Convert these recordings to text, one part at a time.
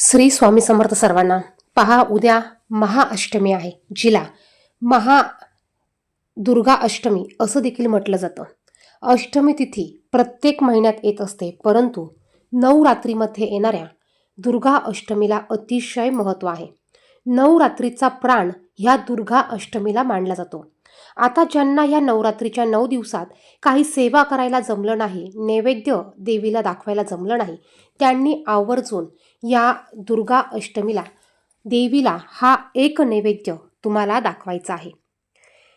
श्री स्वामी समर्थ सर्वांना पहा उद्या महाअष्टमी आहे जिला महा दुर्गा अष्टमी असं देखील म्हटलं जातं. अष्टमी तिथी प्रत्येक महिन्यात येत असते परंतु नवरात्रीमध्ये येणाऱ्या दुर्गा अष्टमीला अतिशय महत्त्व आहे. नवरात्रीचा प्राण ह्या दुर्गा अष्टमीला मानला जातो. आता ज्यांना या नवरात्रीच्या नऊ दिवसात काही सेवा करायला जमलं नाही नैवेद्य देवीला दाखवायला जमलं नाही त्यांनी आवर्जून या दुर्गा अष्टमीला देवीला हा एक नैवेद्य तुम्हाला दाखवायचा आहे.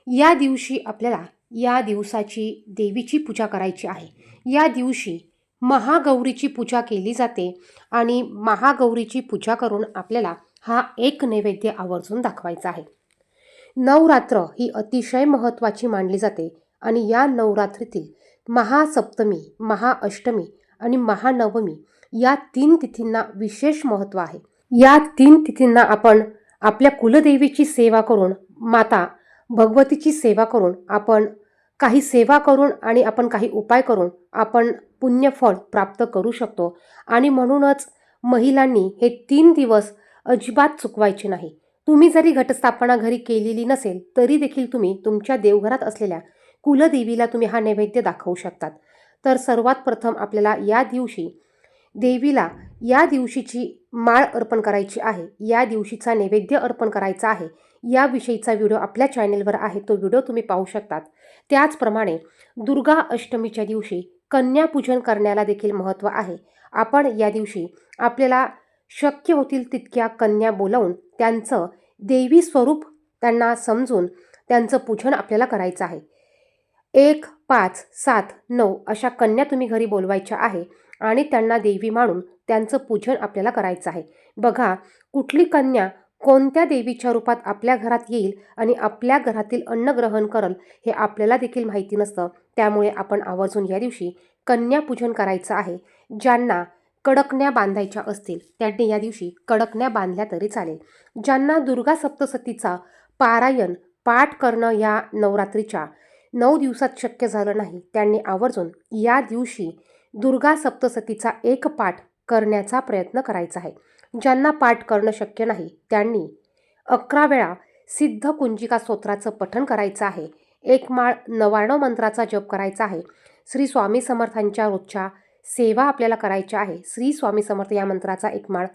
या दिवशी आपल्याला या दिवसाची देवीची पूजा करायची आहे. या दिवशी महागौरीची पूजा केली जाते आणि महागौरीची पूजा करून आपल्याला हा एक नैवेद्य आवर्जून दाखवायचा आहे. नवरात्र ही अतिशय महत्त्वाची मानली जाते आणि या नवरात्रीतील महासप्तमी महाअष्टमी आणि महानवमी या तीन तिथींना विशेष महत्त्व आहे. या तीन तिथींना आपण आपल्या कुलदेवीची सेवा करून माता भगवतीची सेवा करून आपण काही सेवा करून आणि आपण काही उपाय करून आपण पुण्यफळ प्राप्त करू शकतो. आणि म्हणूनच महिलांनी हे तीन दिवस अजिबात चुकवायचे नाही. तुम्ही जरी घटस्थापना घरी केलेली नसेल तरी देखील तुम्ही तुमच्या देवघरात असलेल्या कुलदेवीला तुम्ही हा नैवेद्य दाखवू शकतात. तर सर्वात प्रथम आपल्याला या दिवशी देवीला या दिवशीची माळ अर्पण करायची आहे. या दिवशीचा नैवेद्य अर्पण करायचा आहे. याविषयीचा व्हिडिओ आपल्या चॅनेलवर आहे. तो व्हिडिओ तुम्ही पाहू शकतात. त्याचप्रमाणे दुर्गा अष्टमीच्या दिवशी कन्यापूजन करण्याला देखील महत्त्व आहे. आपण या दिवशी आपल्याला शक्य होतील तितक्या कन्या बोलावून त्यांचं देवी स्वरूप त्यांना समजून त्यांचं पूजन आपल्याला करायचं आहे. एक पाच सात नऊ अशा कन्या तुम्ही घरी बोलवायच्या आहे आणि त्यांना देवी मानून त्यांचं पूजन आपल्याला करायचं आहे. बघा कुठली कन्या कोणत्या देवीच्या रूपात आपल्या घरात येईल आणि आपल्या घरातील अन्न ग्रहण करल हे आपल्याला देखील माहिती नसतं. त्यामुळे आपण आवर्जून या दिवशी कन्यापूजन करायचं आहे. ज्यांना कडकण्या बांधायच्या असतील. त्यांनी या दिवशी कडकण्या बांधल्या तरी चालेल. ज्यांना दुर्गा सप्तसतीचा पारायण पाठ करणं या नवरात्रीच्या नऊ दिवसात शक्य झालं नाही त्यांनी आवर्जून या दिवशी दुर्गा सप्तसतीचा एक पाठ करण्याचा प्रयत्न करायचा आहे. ज्यांना पाठ करणं शक्य नाही त्यांनी अकरा वेळा सिद्ध कुंजिका स्तोत्राचं पठण करायचं आहे. एक माळ नवाणव मंत्राचा जप करायचा आहे. श्री स्वामी समर्थांच्या रोजच्या सेवा आपल्याला करायच्या आहे. श्री स्वामी समर्थ या मंत्राचा एक माळ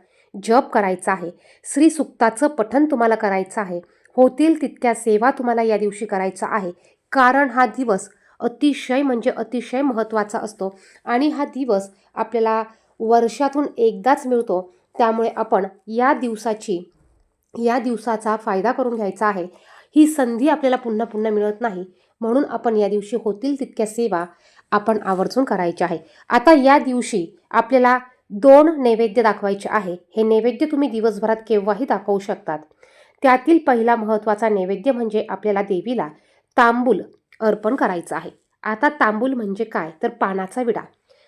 जप करायचा आहे. श्री सुक्ताचं पठन तुम्हाला करायचं आहे. होतील तितक्या सेवा तुम्हाला या दिवशी करायचा आहे. कारण हा दिवस अतिशय म्हणजे अतिशय महत्त्वाचा असतो आणि हा दिवस आपल्याला वर्षातून एकदाच मिळतो. त्यामुळे आपण या दिवसाची या दिवसाचा फायदा करून घ्यायचा आहे. ही संधी आपल्याला पुन्हा पुन्हा मिळत नाही. म्हणून आपण या दिवशी होतील तितक्या सेवा आपण आवर्जून करायचे आहे. आता या दिवशी आपल्याला दोन नैवेद्य दाखवायचे आहे. हे नैवेद्य तुम्ही दिवसभरात केव्हाही दाखवू शकतात. त्यातील पहिला महत्त्वाचा नैवेद्य म्हणजे आपल्याला देवीला तांबूल अर्पण करायचं आहे. आता तांबूल म्हणजे काय? तर पानाचा विडा.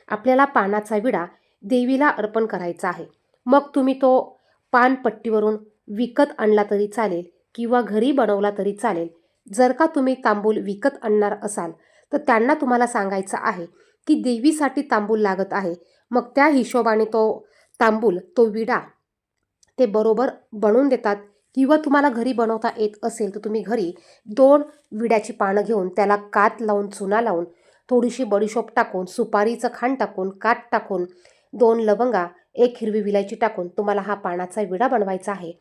आपल्याला पानाचा विडा देवीला अर्पण करायचा आहे. मग तुम्ही तो पानपट्टीवरून विकत आणला तरी चालेल किंवा घरी बनवला तरी चालेल. जर का तुम्ही तांबूल विकत आणणार असाल तर त्यांना तुम्हाला सांगायचं आहे की देवीसाठी तांबूल लागत आहे. मग त्या हिशोबाने तो तांबूल तो विडा ते बरोबर बनवून देतात किंवा तुम्हाला घरी बनवता येत असेल तर तुम्ही घरी दोन विड्याची पानं घेऊन त्याला कात लावून चुना लावून थोडीशी बडीशोप टाकून सुपारीचं खांड टाकून कात टाकून दोन लवंगा एक हिरवी विलायची टाकून तुम्हाला हा पानाचा विडा बनवायचा आहे.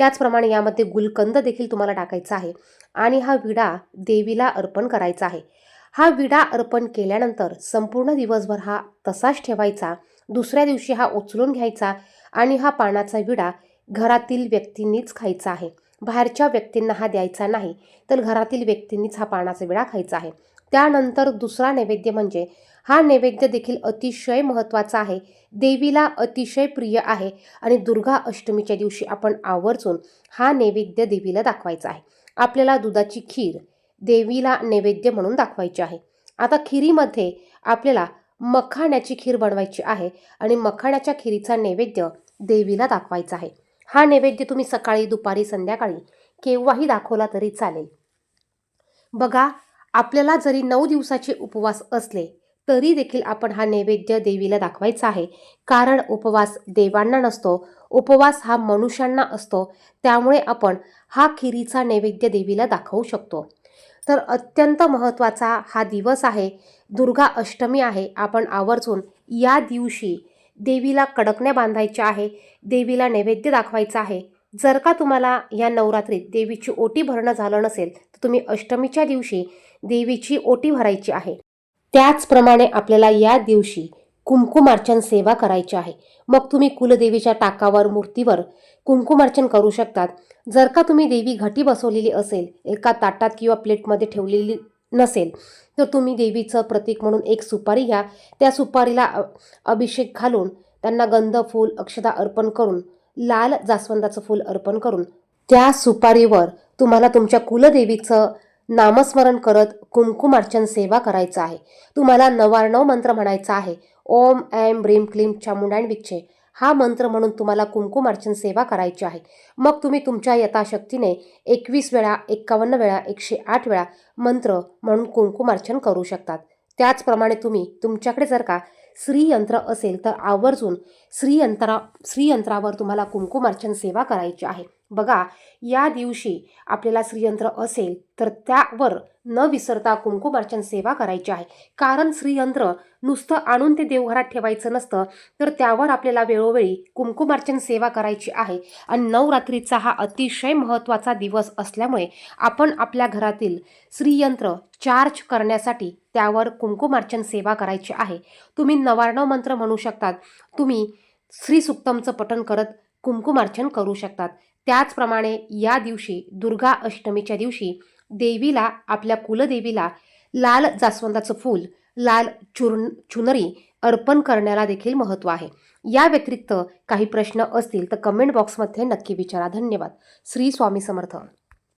त्याचप्रमाणे यामध्ये गुलकंद देखील तुम्हाला टाकायचा आहे आणि हा विडा देवीला अर्पण करायचा आहे. हा विडा अर्पण केल्यानंतर संपूर्ण दिवसभर हा तसाच ठेवायचा दुसऱ्या दिवशी हा उचलून घ्यायचा आणि हा पानाचा विडा घरातील व्यक्तींनीच खायचा आहे. बाहेरच्या व्यक्तींना हा द्यायचा नाही तर घरातील व्यक्तींनीच हा पानाचा विडा खायचा आहे. त्यानंतर दुसरा नैवेद्य म्हणजे हा नैवेद्य देखील अतिशय महत्त्वाचा आहे. देवीला अतिशय प्रिय आहे आणि दुर्गा अष्टमीच्या दिवशी आपण आवर्जून हा नैवेद्य देवीला दाखवायचा आहे. आपल्याला दुधाची खीर देवीला नैवेद्य म्हणून दाखवायची आहे. आता खिरीमध्ये आपल्याला मखाण्याची खीर बनवायची आहे आणि मखाण्याच्या खिरीचा नैवेद्य देवीला दाखवायचा आहे. हा नैवेद्य तुम्ही सकाळी दुपारी संध्याकाळी केव्हाही दाखवला तरी चालेल. बघा आपल्याला जरी नऊ दिवसाचे उपवास असले तरी देखील आपण हा नैवेद्य देवीला दाखवायचा आहे. कारण उपवास देवांना नसतो उपवास हा मनुष्यांना असतो त्यामुळे आपण हा खिरीचा नैवेद्य देवीला दाखवू शकतो. तर अत्यंत महत्त्वाचा हा दिवस आहे. दुर्गा अष्टमी आहे. आपण आवर्जून या दिवशी देवीला कडकण्या बांधायच्या आहे. देवीला नैवेद्य दाखवायचा आहे. जर का तुम्हाला या नवरात्रीत देवीची ओटी भरणं झालं नसेल तर तुम्ही अष्टमीच्या दिवशी देवीची ओटी भरायची आहे. त्याचप्रमाणे आपल्याला या दिवशी कुंकुमार्चन सेवा करायची आहे. मग तुम्ही कुलदेवीच्या टाकावर मूर्तीवर कुंकुमार्चन करू शकतात. जर का तुम्ही देवी घटी बसवलेली असेल एका ताटात किंवा प्लेटमध्ये ठेवलेली नसेल तर तुम्ही देवीचं प्रतीक म्हणून एक सुपारी घ्या. त्या सुपारीला अभिषेक घालून त्यांना गंध फूल अक्षदा अर्पण करून लाल जास्वंदाचं फूल अर्पण करून त्या सुपारीवर तुम्हाला तुमच्या कुलदेवीचं नामस्मरण करत कुंकुमार्चन सेवा करायचं आहे. तुम्हाला नवार्णव मंत्र म्हणायचा आहे. ओम ऐम ब्रीम क्लीम चामुंडाण विच्छे. हा मंत्र म्हणून तुम्हाला कुंकुमार्चन सेवा करायची आहे. मग तुम्ही तुमच्या यथाशक्तीने एकवीस वेळा एक्कावन्न वेळा एकशे आठ वेळा मंत्र म्हणून कुंकुमार्चन करू शकतात. त्याचप्रमाणे तुम्ही तुमच्याकडे जर का श्रीयंत्र असेल तर आवर्जून श्रीयंत्रा श्रीयंत्रावर तुम्हाला कुंकुमार्चन सेवा करायची आहे. बघा या दिवशी आपल्याला श्रीयंत्र असेल तर त्यावर न विसरता कुंकुमार्चन सेवा करायची आहे. कारण श्रीयंत्र नुसतं आणून ते देवघरात ठेवायचं नसतं तर त्यावर आपल्याला वेळोवेळी कुंकुमार्चन सेवा करायची आहे. आणि नवरात्रीचा हा अतिशय महत्त्वाचा दिवस असल्यामुळे आपण आपल्या घरातील श्रीयंत्र चार्ज करण्यासाठी त्यावर कुंकुमार्चन सेवा करायची आहे. तुम्ही नवार्णव मंत्र म्हणू शकतात. तुम्ही श्री सुक्तमचं पठण करत कुंकुमार्चन करू शकतात. त्याचप्रमाणे या दिवशी दुर्गा अष्टमीच्या दिवशी देवीला आपल्या कुलदेवीला लाल जास्वंदाचं फूल लाल चुर चुनरी अर्पण करण्याला देखील महत्त्व आहे. या व्यतिरिक्त काही प्रश्न असतील तर कमेंट बॉक्समध्ये नक्की विचारा. धन्यवाद. श्री स्वामी समर्थ.